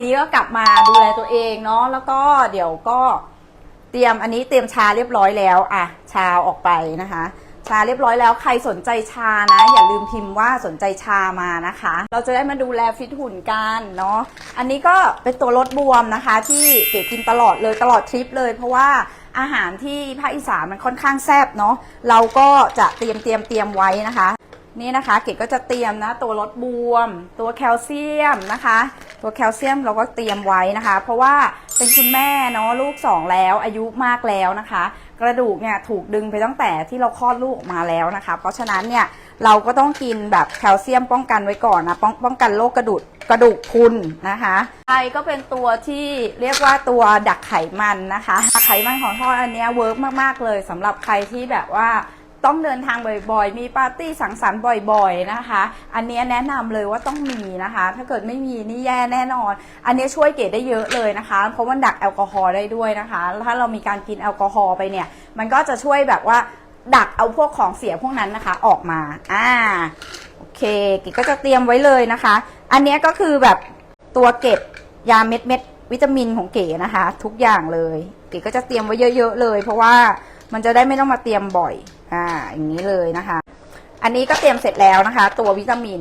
นี้ก็กลับมาดูแลตัวเองเนาะแล้วก็เดี๋ยวก็เตรียมอันนี้เตรียมชาเรียบร้อยแล้วอะชาออกไปนะคะ ชาเรียบร้อยแล้วใครสนใจชานะ อย่าลืมพิมพ์ว่าสนใจชามานะคะ เราจะได้มาดูแลฟิตหุ่นกันเนาะอันนี้ก็เป็นตัวลดบวมนะคะ ที่เก๋กินตลอดเลยตลอดทริปเลย เพราะว่าอาหารที่ภาคอีสานมันค่อนข้างแซ่บเนาะเราก็จะเตรียมเตรียมเตรียมไว้นะคะ นี่นะคะ เกดก็จะเตรียมนะ ตัวลดบวม ตัวแคลเซียมนะคะ ตัวแคลเซียมเราก็เตรียมไว้นะคะ เพราะว่าเป็นคุณแม่เนาะลูกสองแล้วอายุมากแล้วนะคะ กระดูกเนี่ยถูกดึงไปตั้งแต่ที่เราคลอดลูกออกมาแล้วนะคะ เพราะฉะนั้นเนี่ยเราก็ต้องกินแบบแคลเซียมป้องกันไว้ก่อนนะป้องป้องกันโรคกระดูกกระดูกพุนนะคะไอก็เป็นตัวที่เรียกว่าตัวดักไขมันนะคะไขมันของทอดอันนี้เวิร์กมากๆเลยสำหรับใครที่แบบว่า ต้องเดินทางบ่อยๆ มีปาร์ตี้สังสรรค์บ่อยๆนะคะ อันนี้แนะนำเลยว่าต้องมีนะคะ ถ้าเกิดไม่มีนี่แย่แน่นอน อันนี้ช่วยเกดได้เยอะเลยนะคะ เพราะมันดักแอลกอฮอล์ได้ด้วยนะคะ ถ้าเรามีการกินแอลกอฮอล์ไปเนี่ย มันก็จะช่วยแบบว่าดักเอาพวกของเสียพวกนั้นนะคะออกมา อ่า โอเคเกดก็จะเตรียมไว้เลยนะคะ อันนี้ก็คือแบบตัวเก็บยาเม็ดเม็ดวิตามินของเก๋นะคะ ทุกอย่างเลย เก๋ก็จะเตรียมไว้เยอะ ๆ เลย เพราะว่ามันจะได้ไม่ต้องมาเตรียมบ่อย อ่าอย่างนี้เลยนะคะ อันนี้ก็เตรียมเสร็จแล้วนะคะ ตัววิตามิน